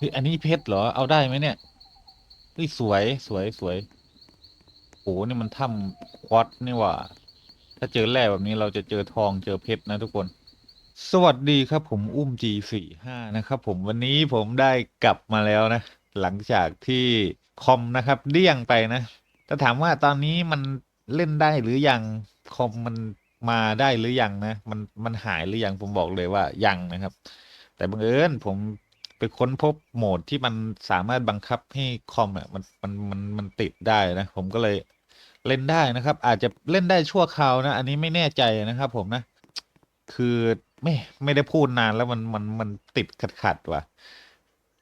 เฮ้ยอันนี้เพชรเหรอ เอาได้ไหมเนี่ยเฮ้ยสวยสวยสวยโอ้นี่มันถ้ำควอตนี่หว่า ถ้าเจอแร่แบบนี้เราจะเจอทองเจอเพชรนะทุกคน สวัสดีครับผมอุ้ม G45 นะครับผมวันนี้ผมได้กลับมาแล้วนะ หลังจากที่คอมนะครับเดี้ยงไปนะแต่ถามว่าตอนนี้มันเล่นได้หรือยังคอมมันมาได้หรือยังนะ มันมันหายหรือยังผมบอกเลยว่ายังนะครับ แต่บังเอิญผม ไปค้นพบโหมดที่มันสามารถบังคับให้คอมอะมันมันมันมันติดได้นะ ผมก็เลยเล่นได้นะครับ อาจจะเล่นได้ชั่วคราวนะ อันนี้ไม่แน่ใจนะครับ ผมนะ คือไม่ไม่ได้พูดนานแล้วมันมันมันติดขัดขัดว่ะ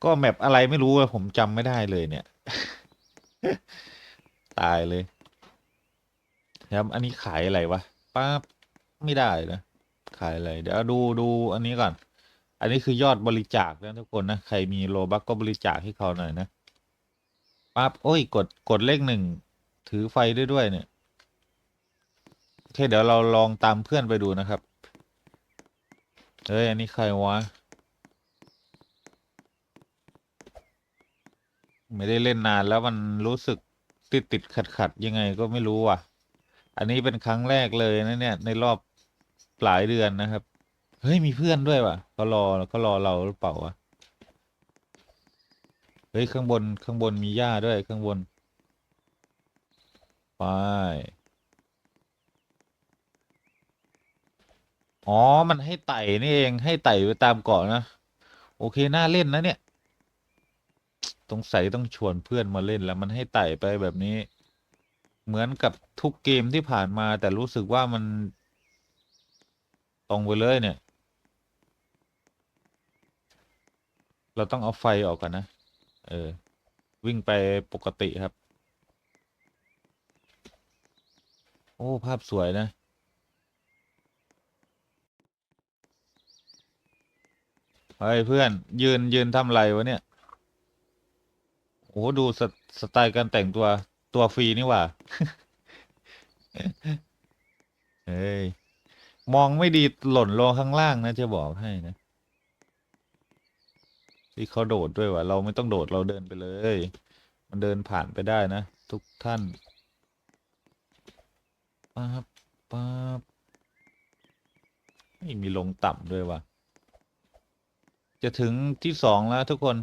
ก็แมปอะไรไม่รู้อะผมจำไม่ได้เลยเนี่ย ตายเลยครับอันนี้ขายอะไรวะป้าไม่ได้นะขายอะไรเดี๋ยวดูดูอันนี้ก่อน อันนี้คือยอดบริจาคนะทุกคนนะ ใครมีโลบัคก็บริจาคให้เขาหน่อยนะปั๊บโอ้ย กดกดเลขหนึ่งถือไฟได้ด้วยเนี่ยโอเคเดี๋ยวเราลองตามเพื่อนไปดูนะครับเฮ้ยอันนี้ใครวะไม่ได้เล่นนานแล้วมันรู้สึกติดติดขัดขัดยังไงก็ไม่รู้ว่ะ อันนี้เป็นครั้งแรกเลยนะเนี่ยในรอบหลายเดือนนะครับ เฮ้ย มีเพื่อนด้วยว่ะเขารอเขารอเราหรือเปล่าวะเฮ้ยข้างบนข้างบนมีหญ้าด้วยข้างบนไปอ๋อ มันให้ไต่นี่เองให้ไต่ไปตามเกาะนะ โอเคน่าเล่นนะเนี่ยสงสัยต้องชวนเพื่อนมาเล่นแล้วมันให้ไต่ไปแบบนี้ เหมือนกับทุกเกมที่ผ่านมาแต่รู้สึกว่ามัน ตรงไปเลยเนี่ย เราต้องเอาไฟออกก่อนนะ เออ วิ่งไปปกติครับ โอ้ ภาพสวยนะ เฮ้ย เพื่อน ยืนยืนทำไรวะเนี่ย โอ้ดูสสไตล์การแต่งตัวตัวฟรีนี่หว่า เฮ้ย มองไม่ดีหล่นลงข้างล่างนะจะบอกให้นะ ที่เขาโดดด้วยว่ะเราไม่ต้องโดดเราเดินไปเลย มันเดินผ่านไปได้นะ ทุกท่านป๊าบป๊าบไม่มีลงต่ำด้วยว่ะจะถึงที่สองแล้วทุกคน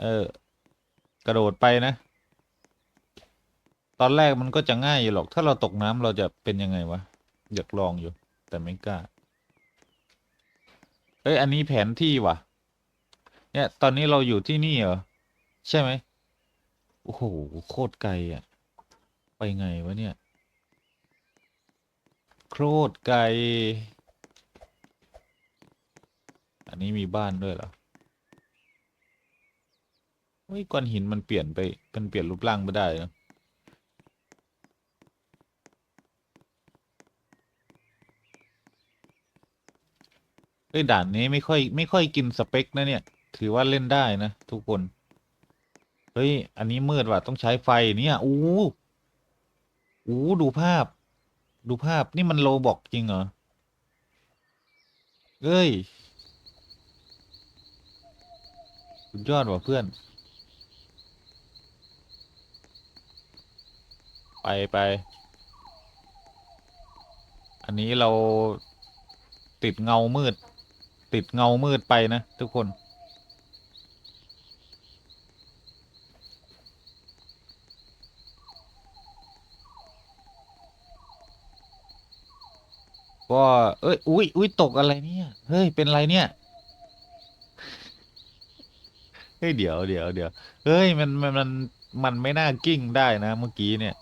เออ กระโดดไปนะ ตอนแรกมันก็จะง่ายอยู่หรอก ถ้าเราตกน้ำเราจะเป็นยังไงวะ อยากลองอยู่ แต่ไม่กล้า เอ้ย อันนี้แผนที่ว่ะ เนี่ย ตอนนี้เราอยู่ที่นี่เหรอ ใช่ไหม โอ้โห โคตรไกลอะ ไปไงวะเนี่ย โคตรไกล อันนี้มีบ้านด้วยเหรอเฮ้ยก้อนหินมันเปลี่ยนไป มันเปลี่ยนรูปร่างไม่ได้นะ เฮ้ยด่านนี้ไม่ค่อยไม่ค่อยกินสเปคนะเนี่ย ถือว่าเล่นได้นะทุกคน เฮ้ย อันนี้มืดว่ะต้องใช้ไฟเนี่ยอู้อู้ดูภาพ ดูภาพนี่มันโลบอกจริงเหรอเอ้ยสุดยอดว่ะเพื่อน ไปไป อันนี้เราติดเงามืด ติดเงามืดไปนะ ทุกคน ก็เอ้ย อุ้ยอุ้ยตกอะไรเนี่ย เฮ้ย เป็นไรเนี่ย เฮ้ย เดี๋ยวเดี๋ยวเดี๋ยวเฮ้ย มันมันมันมันไม่น่ากิ้งได้นะเมื่อกี้เนี่ย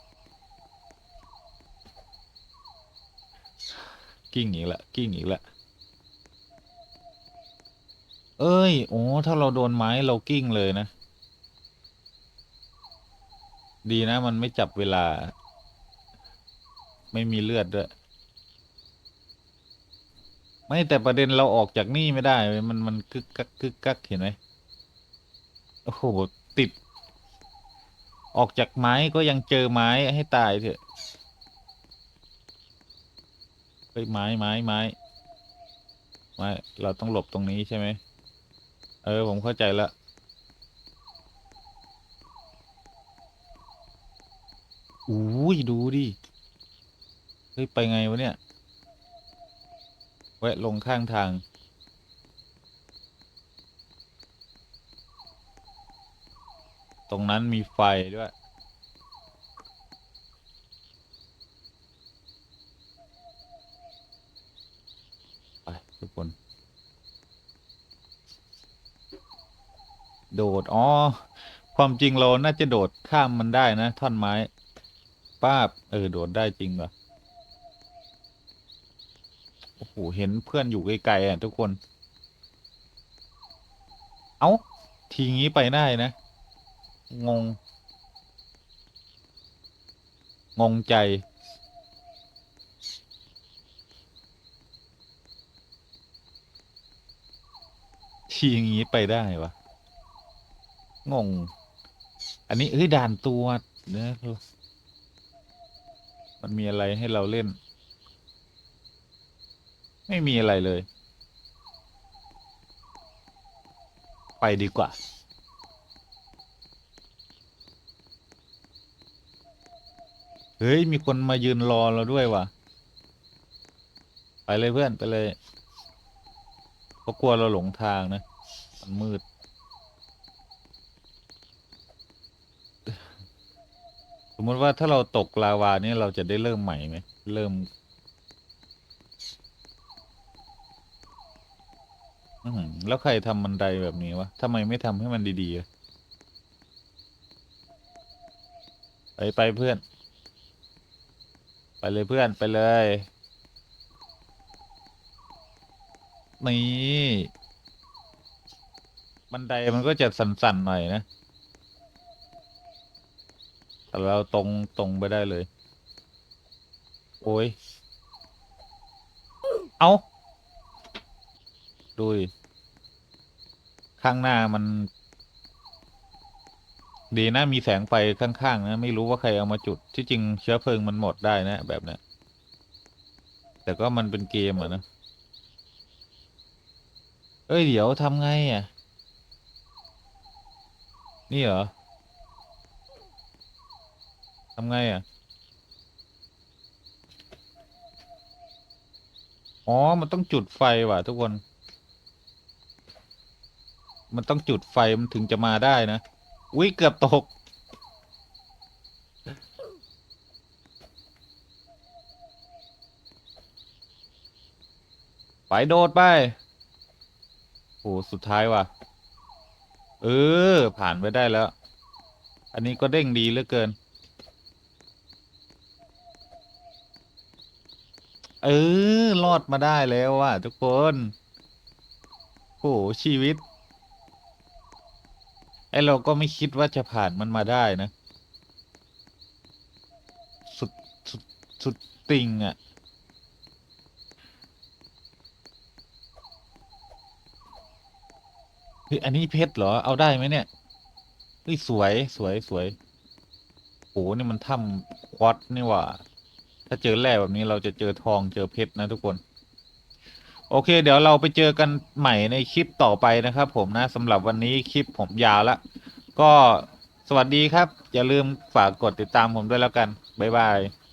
กิ้งอีกละกิ้งอีกละ เอ้ย โอ้ ถ้าเราโดนไม้เรากิ้งเลยนะ ดีนะ มันไม่จับเวลา ไม่มีเลือดด้วย ไม่แต่ประเด็นเราออกจากนี่ไม่ได้ มันมันกึกกักกึกกักเห็นไหมโอ้โห ติด ออกจากไม้ก็ยังเจอไม้ให้ตายเถอะเฮ้ยไม้ไม้ไม้ไม้เราต้องหลบตรงนี้ใช่ไหม เออ ผมเข้าใจแล้วอุ้ยดูดิ เฮ้ย ไปไงวะเนี่ย แวะลงข้างทาง ตรงนั้นมีไฟด้วย ไปทุกคน โดด อ๋อ ความจริงเราน่าจะโดดข้ามมันได้นะ ท่อนไม้ ป้าบ เออ โดดได้จริงเหรอ โอ้โห เห็นเพื่อนอยู่ไกลๆอะทุกคน เอ้า ทีงี้ไปได้นะ งง งงใจทีงี้ไปได้วะ งง อันนี้เอ้ยด่านตัวเนะมันมีอะไรให้เราเล่น ไม่มีอะไรเลย ไปดีกว่า เฮ้ย มีคนมายืนรอเราด้วยว่ะ ไปเลยเพื่อนไปเลยเขากลัวเราหลงทางนะ มันมืด สมมติว่าถ้าเราตกลาวานี่เราจะได้เริ่มใหม่ไหมเริ่มอืแล้วใครทำบันไดแบบนี้วะทำไมไม่ทำให้มันดีๆอะไปไปเพื่อน ไปเลยเพื่อนไปเลยนี่บันไดมันก็จะสั่นๆหน่อยนะ แต่เราตรงตรงไปได้เลย โอ้ย เอาดูดิข้างหน้ามัน ดีนะมีแสงไฟข้างๆนะไม่รู้ว่าใครเอามาจุด ที่จริงเชื้อเพลิงมันหมดได้นะแบบเนี้ยแต่ก็มันเป็นเกมอะนะ เอ้ย เดี๋ยวทำไงอะ นี่เหรอ ทำไงอะ อ๋อ มันต้องจุดไฟว่ะ ทุกคน มันต้องจุดไฟมันถึงจะมาได้นะ อุ้ยเกือบตก ไปโดดไป โอ้สุดท้ายว่ะ เออ ผ่านไปได้แล้ว อันนี้ก็เด้งดีเหลือเกิน เออ รอดมาได้แล้วว่ะทุกคนโหชีวิต ไอเราก็ไม่คิดว่าจะผ่านมันมาได้นะ สุด สุด สุดติงอะ่ะ เฮ้ย อันนี้เพชรเหรอ เอาได้ไหมเนี่ย เฮ้ย สวย สวย สวย โห นี่มันถ้ำควอตนี่ว่า ถ้าเจอแร่แบบนี้เราจะเจอทองเจอเพชรนะทุกคน โอเค เดี๋ยวเราไปเจอกันใหม่ในคลิปต่อไปนะครับผมนะสำหรับวันนี้คลิปผมยาวละก็สวัสดีครับ อย่าลืมฝากกดติดตามผมด้วยแล้วกัน บ๊ายบาย